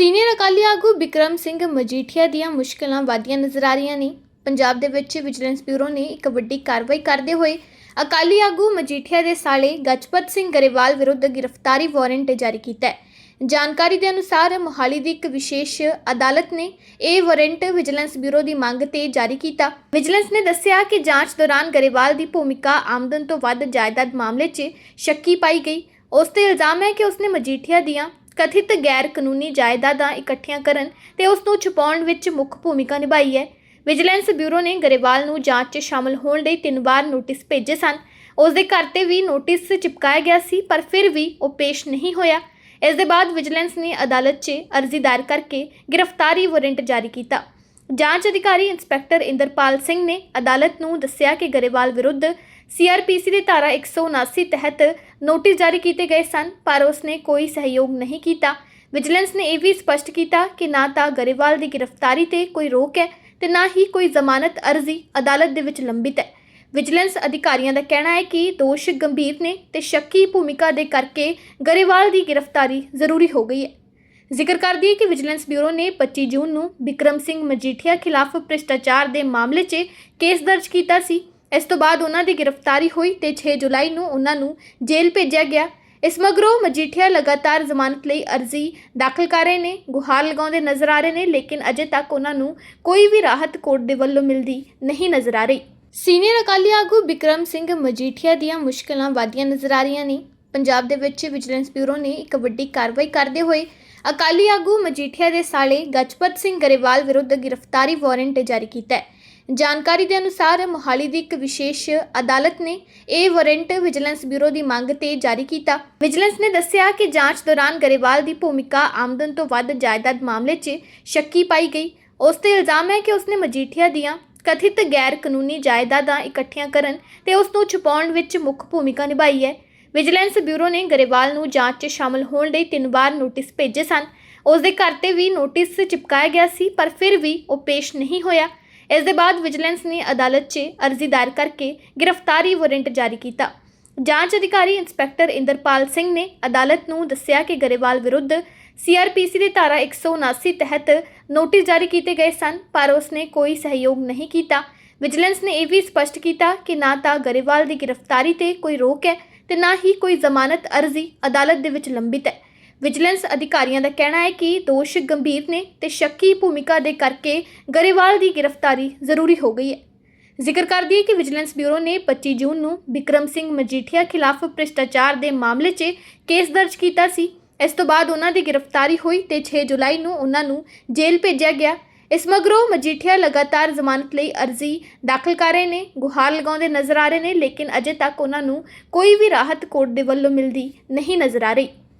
Senior Akali ਆਗੂ ਬਿਕਰਮ ਸਿੰਘ ਮਜੀਠੀਆ ਦੀਆਂ ਮੁਸ਼ਕਲਾਂ ਵਧੀਆਂ ਨਜ਼ਰ ਆ ਰਹੀਆਂ ਨੇ। ਪੰਜਾਬ ਦੇ ਵਿੱਚ ਵਿਜੀਲੈਂਸ ਬਿਊਰੋ ਨੇ ਇੱਕ ਵੱਡੀ ਕਾਰਵਾਈ ਕਰਦੇ ਹੋਏ ਅਕਾਲੀ ਆਗੂ ਮਜੀਠੀਆ ਦੇ ਸਾਲੇ ਗਜਪਤ ਸਿੰਘ ਗਰੇਵਾਲ ਵਿਰੁੱਧ ਗ੍ਰਿਫਤਾਰੀ ਵਾਰੰਟ ਜਾਰੀ ਕੀਤਾ ਹੈ। ਜਾਣਕਾਰੀ ਦੇ ਅਨੁਸਾਰ ਮੋਹਾਲੀ ਦੀ ਇੱਕ ਵਿਸ਼ੇਸ਼ ਅਦਾਲਤ ਨੇ ਇਹ ਵਾਰੰਟ ਵਿਜੀਲੈਂਸ ਬਿਊਰੋ ਦੀ ਮੰਗ ਤੇ ਜਾਰੀ ਕੀਤਾ। ਵਿਜੀਲੈਂਸ ਨੇ ਦੱਸਿਆ ਕਿ ਜਾਂਚ ਦੌਰਾਨ ਗਰੇਵਾਲ ਦੀ ਭੂਮਿਕਾ ਆਮਦਨ ਤੋਂ ਵੱਧ ਜਾਇਦਾਦ ਮਾਮਲੇ 'ਚ ਸ਼ੱਕੀ ਪਾਈ ਗਈ। ਉਸ ਤੇ ਇਲਜ਼ਾਮ ਹੈ ਕਿ ਉਸਨੇ ਮਜੀਠੀਆ ਦੀਆਂ ਕਥਿਤ ਗੈਰ ਕਾਨੂੰਨੀ ਜਾਇਦਾਦਾਂ ਇਕੱਠੀਆਂ ਕਰਨ ਤੇ ਉਸ ਨੂੰ ਛੁਪਾਉਣ ਵਿੱਚ ਮੁੱਖ ਭੂਮਿਕਾ ਨਿਭਾਈ ਹੈ। ਵਿਜੀਲੈਂਸ ਬਿਊਰੋ ਨੇ ਗਰੇਵਾਲ ਨੂੰ ਜਾਂਚ 'ਚ ਸ਼ਾਮਲ ਹੋਣ ਲਈ ਤਿੰਨ ਵਾਰ ਨੋਟਿਸ ਭੇਜੇ ਸਨ। ਉਸ ਦੇ ਘਰ ਤੇ ਵੀ ਨੋਟਿਸ ਚਿਪਕਾਇਆ ਗਿਆ ਸੀ, ਪਰ ਫਿਰ ਵੀ ਉਹ ਪੇਸ਼ ਨਹੀਂ ਹੋਇਆ। ਇਸ ਦੇ ਬਾਅਦ ਵਿਜੀਲੈਂਸ ਨੇ ਅਦਾਲਤ 'ਚ ਅਰਜ਼ੀ ਦਾਇਰ ਕਰਕੇ ਗ੍ਰਿਫਤਾਰੀ ਵਾਰੰਟ ਜਾਰੀ ਕੀਤਾ। ਜਾਂਚ ਅਧਿਕਾਰੀ ਇੰਸਪੈਕਟਰ ਇੰਦਰਪਾਲ ਸਿੰਘ ਨੇ ਅਦਾਲਤ ਨੂੰ ਦੱਸਿਆ ਕਿ ਗਰੇਵਾਲ ਵਿਰੁੱਧ ਸੀਆਰਪੀਸੀ ਦੀ ਧਾਰਾ 179 ਤਹਿਤ ਨੋਟਿਸ ਜਾਰੀ ਕੀਤੇ ਗਏ ਸਨ, ਪਰ ਉਸ ਨੇ ਕੋਈ ਸਹਿਯੋਗ ਨਹੀਂ ਕੀਤਾ। ਵਿਜੀਲੈਂਸ ਨੇ ਇਹ ਵੀ ਸਪਸ਼ਟ ਕੀਤਾ ਕਿ ਨਾ ਤਾਂ ਗਰੇਵਾਲ ਦੀ ਗ੍ਰਿਫਤਾਰੀ ਤੇ ਕੋਈ ਰੋਕ ਹੈ ਤੇ ਨਾ ਹੀ ਕੋਈ ਜ਼ਮਾਨਤ ਅਰਜ਼ੀ ਅਦਾਲਤ ਦੇ ਵਿੱਚ ਲੰਬਿਤ ਹੈ। ਵਿਜੀਲੈਂਸ ਅਧਿਕਾਰੀਆਂ ਦਾ ਕਹਿਣਾ ਹੈ ਕਿ ਦੋਸ਼ ਗੰਭੀਰ ਨੇ ਤੇ ਸ਼ੱਕੀ ਭੂਮਿਕਾ ਦੇ ਕਰਕੇ ਗਰੇਵਾਲ ਦੀ ਗ੍ਰਿਫਤਾਰੀ ਜ਼ਰੂਰੀ ਹੋ ਗਈ ਹੈ। ਜ਼ਿਕਰ ਕਰਦੀ ਹੈ ਕਿ ਵਿਜੀਲੈਂਸ ਬਿਊਰੋ ਨੇ 25 ਜੂਨ ਨੂੰ ਵਿਕਰਮ ਸਿੰਘ ਮਜੀਠੀਆ ਖਿਲਾਫ ਭ੍ਰਿਸ਼ਟਾਚਾਰ ਦੇ ਮਾਮਲੇ 'ਚ ਕੇਸ ਦਰਜ ਕੀਤਾ ਸੀ। ਇਸ ਤੋਂ ਬਾਅਦ ਉਹਨਾਂ ਦੀ ਗ੍ਰਿਫਤਾਰੀ ਹੋਈ ਤੇ 6 ਜੁਲਾਈ ਨੂੰ ਉਹਨਾਂ ਨੂੰ ਜੇਲ੍ਹ ਭੇਜਿਆ ਗਿਆ। ਇਸ ਮਗਰੋਂ ਮਜੀਠੀਆ ਲਗਾਤਾਰ ਜ਼ਮਾਨਤ ਲਈ ਅਰਜ਼ੀ ਦਾਖਲ ਕਰ ਰਹੇ ਨੇ, ਗੁਹਾਰ ਲਗਾਉਂਦੇ ਨਜ਼ਰ ਆ ਰਹੇ ਨੇ, ਲੇਕਿਨ ਅਜੇ ਤੱਕ ਉਹਨਾਂ ਨੂੰ ਕੋਈ ਵੀ ਰਾਹਤ ਕੋਰਟ ਦੇ ਵੱਲੋਂ ਮਿਲਦੀ ਨਹੀਂ ਨਜ਼ਰ ਆ ਰਹੀ। ਸੀਨੀਅਰ ਅਕਾਲੀ ਆਗੂ ਬਿਕਰਮ ਸਿੰਘ ਮਜੀਠੀਆ ਦੀਆਂ ਮੁਸ਼ਕਲਾਂ ਵਧੀਆਂ ਨਜ਼ਰ ਆ ਰਹੀਆਂ ਨੇ। ਪੰਜਾਬ ਦੇ ਵਿੱਚ ਵਿਜੀਲੈਂਸ ਬਿਊਰੋ ਨੇ ਇੱਕ ਵੱਡੀ ਕਾਰਵਾਈ ਕਰਦੇ ਹੋਏ ਅਕਾਲੀ ਆਗੂ ਮਜੀਠੀਆ ਦੇ ਸਾਲੇ ਗਜਪਤ ਸਿੰਘ ਗਰੇਵਾਲ ਵਿਰੁੱਧ ਗ੍ਰਿਫਤਾਰੀ ਵਾਰੰਟ ਜਾਰੀ ਕੀਤਾ ਹੈ। ਜਾਣਕਾਰੀ ਦੇ ਅਨੁਸਾਰ ਮੋਹਾਲੀ ਦੀ ਇੱਕ ਵਿਸ਼ੇਸ਼ ਅਦਾਲਤ ਨੇ ਇਹ ਵਾਰੰਟ ਵਿਜੀਲੈਂਸ ਬਿਊਰੋ ਦੀ ਮੰਗ ਤੇ ਜਾਰੀ ਕੀਤਾ। ਵਿਜੀਲੈਂਸ ਨੇ ਦੱਸਿਆ ਕਿ ਜਾਂਚ ਦੌਰਾਨ ਗਰੇਵਾਲ ਦੀ ਭੂਮਿਕਾ ਆਮਦਨ ਤੋਂ ਵੱਧ ਜਾਇਦਾਦ ਮਾਮਲੇ 'ਚ ਸ਼ੱਕੀ ਪਾਈ ਗਈ। ਉਸ ਤੇ ਇਲਜ਼ਾਮ ਹੈ ਕਿ ਉਸਨੇ ਮਜੀਠੀਆ ਦੀਆਂ ਕਥਿਤ ਗੈਰ ਕਾਨੂੰਨੀ ਜਾਇਦਾਦਾਂ ਇਕੱਠੀਆਂ ਕਰਨ ਤੇ ਉਸ ਨੂੰ ਛੁਪਾਉਣ ਵਿੱਚ ਮੁੱਖ ਭੂਮਿਕਾ ਨਿਭਾਈ ਹੈ। ਵਿਜੀਲੈਂਸ ਬਿਊਰੋ ਨੇ ਗਰੇਵਾਲ ਨੂੰ ਜਾਂਚ 'ਚ ਸ਼ਾਮਲ ਹੋਣ ਲਈ ਤਿੰਨ ਵਾਰ ਨੋਟਿਸ ਭੇਜੇ ਸਨ। ਉਸ ਦੇ ਘਰ ਤੇ ਵੀ ਨੋਟਿਸ ਚਿਪਕਾਇਆ ਗਿਆ ਸੀ, ਪਰ ਫਿਰ ਵੀ ਉਹ ਪੇਸ਼ ਨਹੀਂ ਹੋਇਆ। ਇਸ ਦੇ ਬਾਅਦ ਵਿਜੀਲੈਂਸ ਨੇ ਅਦਾਲਤ 'ਚ ਅਰਜ਼ੀ ਦਾਇਰ ਕਰਕੇ ਗ੍ਰਿਫਤਾਰੀ ਵਾਰੰਟ ਜਾਰੀ ਕੀਤਾ। ਜਾਂਚ ਅਧਿਕਾਰੀ ਇੰਸਪੈਕਟਰ ਇੰਦਰਪਾਲ ਸਿੰਘ ਨੇ ਅਦਾਲਤ ਨੂੰ ਦੱਸਿਆ ਕਿ ਗਰੇਵਾਲ ਵਿਰੁੱਧ ਸੀਆਰਪੀਸੀ ਦੀ ਧਾਰਾ 179 ਤਹਿਤ ਨੋਟਿਸ ਜਾਰੀ ਕੀਤੇ ਗਏ ਸਨ, ਪਰ ਉਸ ਨੇ ਕੋਈ ਸਹਿਯੋਗ ਨਹੀਂ ਕੀਤਾ। ਵਿਜੀਲੈਂਸ ਨੇ ਇਹ ਵੀ ਸਪਸ਼ਟ ਕੀਤਾ ਕਿ ਨਾ ਤਾਂ ਗਰੇਵਾਲ ਦੀ ਗ੍ਰਿਫਤਾਰੀ ਤੇ ਕੋਈ ਰੋਕ ਹੈ ਤੇ ਨਾ ਹੀ ਕੋਈ ਜ਼ਮਾਨਤ ਅਰਜ਼ੀ ਅਦਾਲਤ ਦੇ ਵਿੱਚ ਲੰਬਿਤ ਹੈ। ਵਿਜੀਲੈਂਸ ਅਧਿਕਾਰੀਆਂ ਦਾ ਕਹਿਣਾ ਹੈ ਕਿ ਦੋਸ਼ ਗੰਭੀਰ ਨੇ ਤੇ ਸ਼ੱਕੀ ਭੂਮਿਕਾ ਦੇ ਕਰਕੇ ਗਰੇਵਾਲ ਦੀ ਗ੍ਰਿਫਤਾਰੀ ਜ਼ਰੂਰੀ ਹੋ ਗਈ ਹੈ। ਜ਼ਿਕਰ ਕਰਦੀ ਹੈ ਕਿ ਵਿਜੀਲੈਂਸ ਬਿਊਰੋ ਨੇ 25 ਜੂਨ ਨੂੰ ਵਿਕਰਮ ਸਿੰਘ ਮਜੀਠੀਆ ਖਿਲਾਫ ਭ੍ਰਿਸ਼ਟਾਚਾਰ ਦੇ ਮਾਮਲੇ 'ਚ ਕੇਸ ਦਰਜ ਕੀਤਾ ਸੀ। ਇਸ ਤੋਂ ਬਾਅਦ ਉਹਨਾਂ ਦੀ ਗ੍ਰਿਫਤਾਰੀ ਹੋਈ ਤੇ 6 ਜੁਲਾਈ ਨੂੰ ਉਹਨਾਂ ਨੂੰ ਜੇਲ੍ਹ ਭੇਜਿਆ ਗਿਆ। ਇਸ ਮਗਰੋਂ ਮਜੀਠੀਆ ਲਗਾਤਾਰ ਜ਼ਮਾਨਤ ਲਈ ਅਰਜ਼ੀ ਦਾਖਲ ਕਰ ਰਹੇ ਨੇ, ਗੁਹਾਰ ਲਗਾਉਂਦੇ ਨਜ਼ਰ ਆ ਰਹੇ ਨੇ, ਲੇਕਿਨ ਅਜੇ ਤੱਕ ਉਹਨਾਂ ਨੂੰ ਕੋਈ ਵੀ ਰਾਹਤ ਕੋਰਟ ਦੇ ਵੱਲੋਂ ਮਿਲਦੀ ਨਹੀਂ ਨਜ਼ਰ ਆ ਰਹੀ।